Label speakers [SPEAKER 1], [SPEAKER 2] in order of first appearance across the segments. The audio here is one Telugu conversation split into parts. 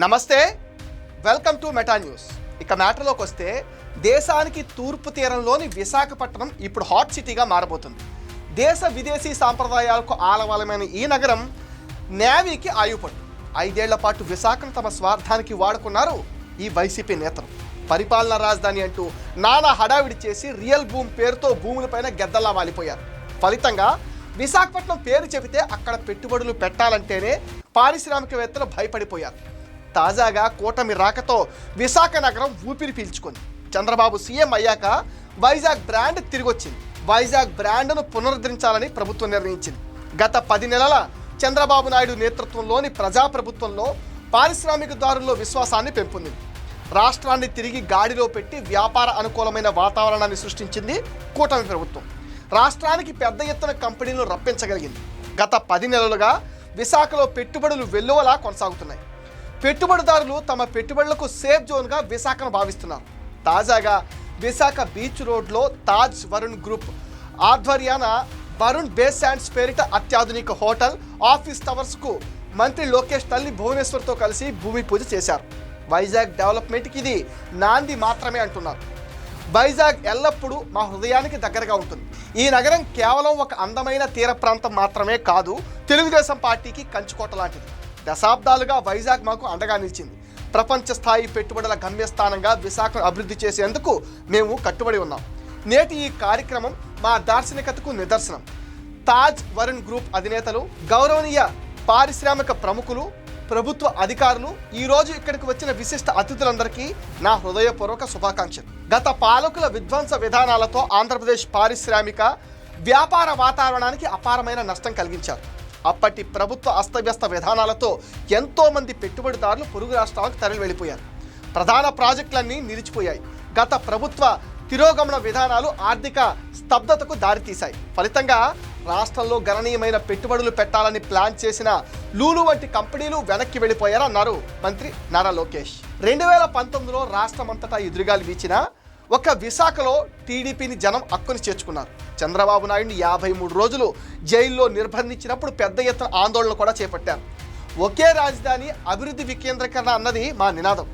[SPEAKER 1] నమస్తే వెల్కమ్ టు మెటా న్యూస్. ఇక మ్యాటర్లోకి వస్తే దేశానికి తూర్పు తీరంలోని విశాఖపట్నం ఇప్పుడు హాట్ సిటీగా మారబోతుంది. దేశ విదేశీ సాంప్రదాయాలకు ఆలవాలమైన ఈ నగరం నేవీకి ఆయుపట్టు. ఐదేళ్ళ పాటు విశాఖను తమ స్వార్థానికి వాడుకున్నారు ఈ వైసీపీ నేతలు. పరిపాలనా రాజధాని అంటూ నానా హడావిడి చేసి రియల్ భూమి పేరుతో భూములపైన గెద్దల్లా వాలిపోయారు. ఫలితంగా విశాఖపట్నం పేరు చెబితే అక్కడ పెట్టుబడులు పెట్టాలంటేనే పారిశ్రామికవేత్తలు భయపడిపోయారు. తాజాగా కూటమి రాకతో విశాఖ నగరం ఊపిరి పీల్చుకుంది. చంద్రబాబు సీఎం అయ్యాక వైజాగ్ బ్రాండ్ తిరిగొచ్చింది. వైజాగ్ బ్రాండ్ను పునరుద్ధరించాలని ప్రభుత్వం నిర్ణయించింది. గత పది నెలల చంద్రబాబు నాయుడు నేతృత్వంలోని ప్రజాప్రభుత్వంలో పారిశ్రామికదారుల్లో విశ్వాసాన్ని పెంపొందింది. రాష్ట్రాన్ని తిరిగి గాడిలో పెట్టి వ్యాపార అనుకూలమైన వాతావరణాన్ని సృష్టించింది కూటమి ప్రభుత్వం. రాష్ట్రానికి పెద్ద ఎత్తున కంపెనీలు రప్పించగలిగింది. గత పది నెలలుగా విశాఖలో పెట్టుబడులు వెల్లువలా కొనసాగుతున్నాయి. పెట్టుబడిదారులు తమ పెట్టుబడులకు సేఫ్ జోన్గా విశాఖను భావిస్తున్నారు. తాజాగా విశాఖ బీచ్ రోడ్లో తాజ్ వరుణ్ గ్రూప్ ఆధ్వర్యాన వరుణ్ బేస్ శాండ్స్ పేరిట అత్యాధునిక హోటల్ ఆఫీస్ టవర్స్కు మంత్రి లోకేష్ తల్లి భువనేశ్వర్తో కలిసి భూమి పూజ చేశారు. వైజాగ్ డెవలప్మెంట్కి ఇది నాంది మాత్రమే అంటున్నారు. వైజాగ్ ఎల్లప్పుడూ మా హృదయానికి దగ్గరగా ఉంటుంది. ఈ నగరం కేవలం ఒక అందమైన తీర ప్రాంతం మాత్రమే కాదు తెలుగుదేశం పార్టీకి కంచుకోట లాంటిది. దశాబ్దాలుగా వైజాగ్ మాకు అండగా నిలిచింది. ప్రపంచ స్థాయి పెట్టుబడుల గమ్యస్థానంగా విశాఖను అభివృద్ధి చేసేందుకు మేము కట్టుబడి ఉన్నాం. నేటి ఈ కార్యక్రమం మా దార్శనికతకు నిదర్శనం. తాజ్ వరుణ్ గ్రూప్ అధినేతలు గౌరవనీయ పారిశ్రామిక ప్రముఖులు ప్రభుత్వ అధికారులు ఈరోజు ఇక్కడికి వచ్చిన విశిష్ట అతిథులందరికీ నా హృదయపూర్వక శుభాకాంక్షలు. గత పాలకుల విధ్వంస విధానాలతో ఆంధ్రప్రదేశ్ పారిశ్రామిక వ్యాపార వాతావరణానికి అపారమైన నష్టం కలిగించారు. అప్పటి ప్రభుత్వ అస్తవ్యస్త విధానాలతో ఎంతోమంది పెట్టుబడిదారులు పొరుగు రాష్ట్రాలకు తరలి వెళ్ళిపోయారు ప్రధాన ప్రాజెక్టులన్నీ నిలిచిపోయాయి. గత ప్రభుత్వ తిరోగమన విధానాలు ఆర్థిక స్తబ్దతకు దారితీశాయి. ఫలితంగా రాష్ట్రంలో గణనీయమైన పెట్టుబడులు పెట్టాలని ప్లాన్ చేసిన లూలు వంటి కంపెనీలు వెనక్కి వెళ్ళిపోయారన్నారు మంత్రి నారా లోకేష్. రెండు వేల పంతొమ్మిదిలో రాష్ట్రమంతటా ఎదురుగాలు వీచిన ఒక విశాఖలో టీడీపీని జనం అక్కుని చేర్చుకున్నారు. చంద్రబాబు నాయుడిని యాభై మూడు రోజులు జైల్లో నిర్బంధించినప్పుడు పెద్ద ఎత్తున ఆందోళన కూడా చేపట్టారు. ఒకే రాజధాని అభివృద్ధి వికేంద్రీకరణ అన్నది మా నినాదం.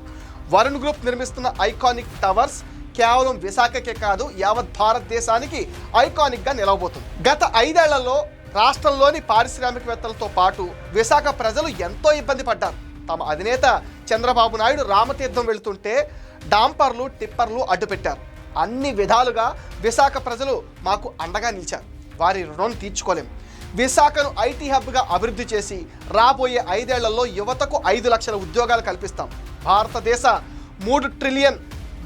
[SPEAKER 1] వరుణ్ గ్రూప్ నిర్మిస్తున్న ఐకానిక్ టవర్స్ కేవలం విశాఖకే కాదు యావత్ భారతదేశానికి ఐకానిక్గా నిలవబోతుంది. గత ఐదేళ్ళలో రాష్ట్రంలోని పారిశ్రామికవేత్తలతో పాటు విశాఖ ప్రజలు ఎంతో ఇబ్బంది పడ్డారు. తమ అధినేత చంద్రబాబు నాయుడు రామతీర్థం వెళ్తుంటే డాంపర్లు టిప్పర్లు అడ్డుపెట్టారు. అన్ని విధాలుగా విశాఖ ప్రజలు మాకు అండగా నిలిచారు. వారి రుణం తీర్చుకోలేం. విశాఖను ఐటీ హబ్గా అభివృద్ధి చేసి రాబోయే ఐదేళ్ళలో యువతకు ఐదు లక్షల ఉద్యోగాలు కల్పిస్తాం. భారతదేశ మూడు ట్రిలియన్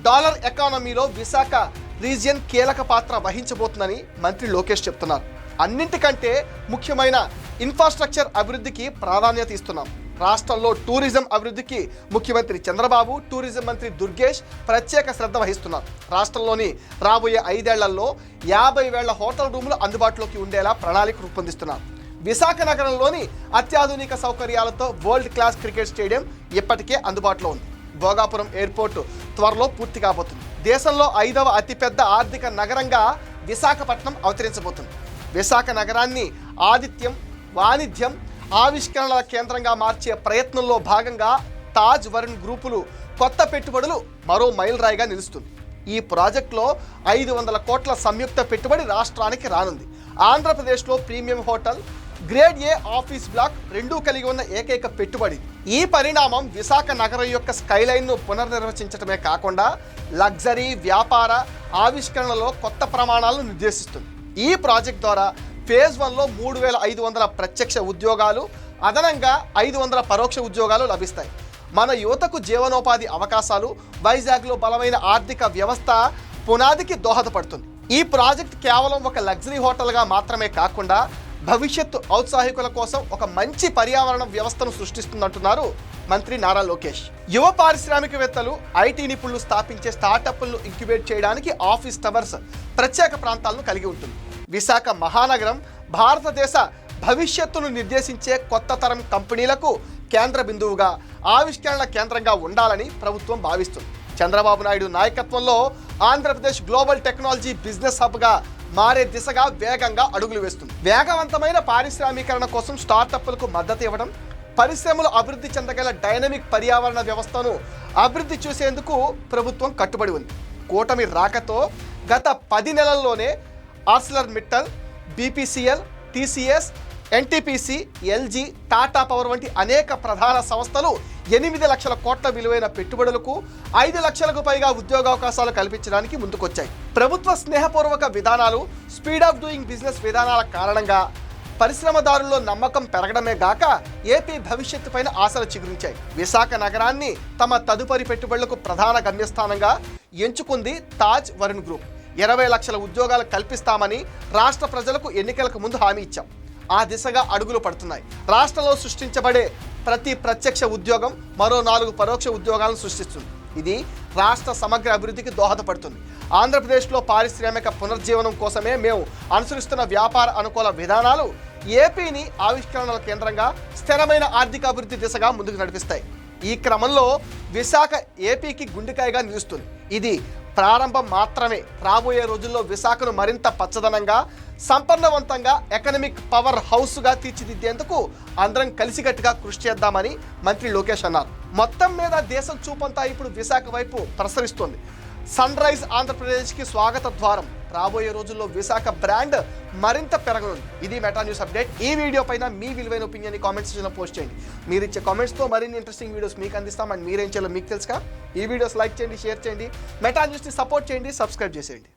[SPEAKER 1] డాలర్ ఎకానమీలో విశాఖ రీజియన్ కీలక పాత్ర వహించబోతుందని మంత్రి లోకేష్ చెప్తున్నారు. అన్నింటికంటే ముఖ్యమైన ఇన్ఫ్రాస్ట్రక్చర్ అభివృద్ధికి ప్రాధాన్యత ఇస్తున్నాం. రాష్ట్రంలో టూరిజం అభివృద్ధికి ముఖ్యమంత్రి చంద్రబాబు టూరిజం మంత్రి దుర్గేష్ ప్రత్యేక శ్రద్ధ వహిస్తున్నారు. రాష్ట్రంలోని రాబోయే ఐదేళ్ళలో యాభై వేల హోటల్ రూములు అందుబాటులోకి ఉండేలా ప్రణాళిక రూపొందిస్తున్నారు. విశాఖ నగరంలోని అత్యాధునిక సౌకర్యాలతో వరల్డ్ క్లాస్ క్రికెట్ స్టేడియం ఇప్పటికే అందుబాటులో ఉంది. భోగాపురం ఎయిర్పోర్ట్ త్వరలో పూర్తి కాబోతుంది. దేశంలో ఐదవ అతిపెద్ద ఆర్థిక నగరంగా విశాఖపట్నం అవతరించబోతుంది. విశాఖ నగరాన్ని ఆదిత్యం వాణిజ్యం ఆవిష్కరణల కేంద్రంగా మార్చే ప్రయత్నంలో భాగంగా తాజ్ వరుణ్ గ్రూపులు కొత్త పెట్టుబడులు మరో మైలురాయిగా నిలుస్తుంది. ఈ ప్రాజెక్టులో ఐదు వందల కోట్ల సంయుక్త పెట్టుబడి రాష్ట్రానికి రానుంది. ఆంధ్రప్రదేశ్లో premium hotel grade A office block రెండూ కలిగి ఉన్న ఏకైక పెట్టుబడి. ఈ పరిణామం విశాఖ నగరం యొక్క స్కైలైన్ను పునర్నిర్వచించడమే కాకుండా లగ్జరీ వ్యాపార ఆవిష్కరణలో కొత్త ప్రమాణాలను నిర్దేశిస్తుంది. ఈ ప్రాజెక్ట్ ద్వారా ఫేజ్ వన్లో మూడు వేల ఐదు వందల ప్రత్యక్ష ఉద్యోగాలు అదనంగా ఐదు వందల పరోక్ష ఉద్యోగాలు లభిస్తాయి. మన యువతకు జీవనోపాధి అవకాశాలు వైజాగ్లో బలమైన ఆర్థిక వ్యవస్థ పునాదికి దోహదపడుతుంది. ఈ ప్రాజెక్ట్ కేవలం ఒక లగ్జరీ హోటల్గా మాత్రమే కాకుండా భవిష్యత్తు ఔత్సాహికుల కోసం ఒక మంచి పర్యావరణ వ్యవస్థను సృష్టిస్తుందంటున్నారు మంత్రి నారా లోకేష్. యువ పారిశ్రామికవేత్తలు ఐటీ నిపుణులు స్థాపించే స్టార్టప్లను ఇంక్యుబేట్ చేయడానికి ఆఫీస్ టవర్స్ ప్రత్యేక ప్రాంతాలను కలిగి ఉంటుంది. విశాఖ మహానగరం భారతదేశ భవిష్యత్తును నిర్దేశించే కొత్త తరం కంపెనీలకు కేంద్ర బిందువుగా ఆవిష్కరణల కేంద్రంగా ఉండాలని ప్రభుత్వం భావిస్తుంది. చంద్రబాబు నాయుడు నాయకత్వంలో ఆంధ్రప్రదేశ్ గ్లోబల్ టెక్నాలజీ బిజినెస్ హబ్గా మారే దిశగా వేగంగా అడుగులు వేస్తుంది. వేగవంతమైన పారిశ్రామీకరణ కోసం స్టార్టప్లకు మద్దతు ఇవ్వడం పరిశ్రమలు అభివృద్ధి చెందగల డైనమిక్ పర్యావరణ వ్యవస్థను అభివృద్ధి చూసేందుకు ప్రభుత్వం కట్టుబడి ఉంది. కూటమి రాకతో గత పది నెలల్లోనే Arcelor Mittal BPCL TCS NTPC LG Tata power వంటి అనేక ప్రధాన సంస్థలు ఎనిమిది లక్షల కోట్ల విలువైన పెట్టుబడులకు ఐదు లక్షలకు పైగా ఉద్యోగావకాశాలు కల్పించడానికి ముందుకొచ్చాయి. ప్రభుత్వ స్నేహపూర్వక విధానాలు స్పీడ్ ఆఫ్ డూయింగ్ బిజినెస్ విధానాల కారణంగా పరిశ్రమదారుల్లో నమ్మకం పెరగడమే గాక ఏపీ భవిష్యత్తు పైన ఆశలు చిగురించాయి. విశాఖ నగరాన్ని తమ తదుపరి పెట్టుబడులకు ప్రధాన గమ్యస్థానంగా ఎంచుకుంది తాజ్ వరుణ్ గ్రూప్. ఇరవై లక్షల ఉద్యోగాలు కల్పిస్తామని రాష్ట్ర ప్రజలకు ఎన్నికలకు ముందు హామీ ఇచ్చాం. ఆ దిశగా అడుగులు పడుతున్నాయి. రాష్ట్రంలో సృష్టించబడే ప్రతి ప్రత్యక్ష ఉద్యోగం మరో నాలుగు పరోక్ష ఉద్యోగాలను సృష్టిస్తుంది. ఇది రాష్ట్ర సమగ్ర అభివృద్ధికి దోహదపడుతుంది. ఆంధ్రప్రదేశ్లో పారిశ్రామిక పునర్జీవనం కోసమే మేము అనుసరిస్తున్న వ్యాపార అనుకూల విధానాలు ఏపీని ఆవిష్కరణల కేంద్రంగా స్థిరమైన ఆర్థిక అభివృద్ధి దిశగా ముందుకు నడిపిస్తాయి. ఈ క్రమంలో విశాఖ ఏపీకి గుండెకాయగా నిలుస్తుంది. ఇది ప్రారంభం మాత్రమే. రాబోయే రోజుల్లో విశాఖను మరింత పచ్చదనంగా సంపన్నవంతంగా ఎకనమిక్ పవర్ హౌస్గా తీర్చిదిద్దేందుకు అందరం కలిసికట్టుగా కృషి చేద్దామని మంత్రి లోకేష్ అన్నారు. మొత్తం మీద దేశం చూపంతా ఇప్పుడు విశాఖ వైపు ప్రసరిస్తోంది. సన్ రైజ్ ఆంధ్రప్రదేశ్కి స్వాగత ద్వారం. రాబోయే రోజుల్లో విశాఖ బ్రాండ్ మరింత పెరగనుంది. ఇది మెటా న్యూస్ అప్డేట్. ఈ వీడియో పైన మీ విలువైన ఒపీనియన్ కామెంట్స్ సెక్షన్లో పోస్ట్ చేయండి. మీరు ఇచ్చే కామెంట్స్తో మరిన్ని ఇంట్రెస్టింగ్ వీడియోస్ మీకు అందిస్తాం. అండ్ మీరేం చేయాలో మీకు తెలుసుగా. ఈ వీడియోస్ లైక్ చేయండి షేర్ చేయండి. మెటా న్యూస్ని సపోర్ట్ చేయండి సబ్స్క్రైబ్ చేసేయండి.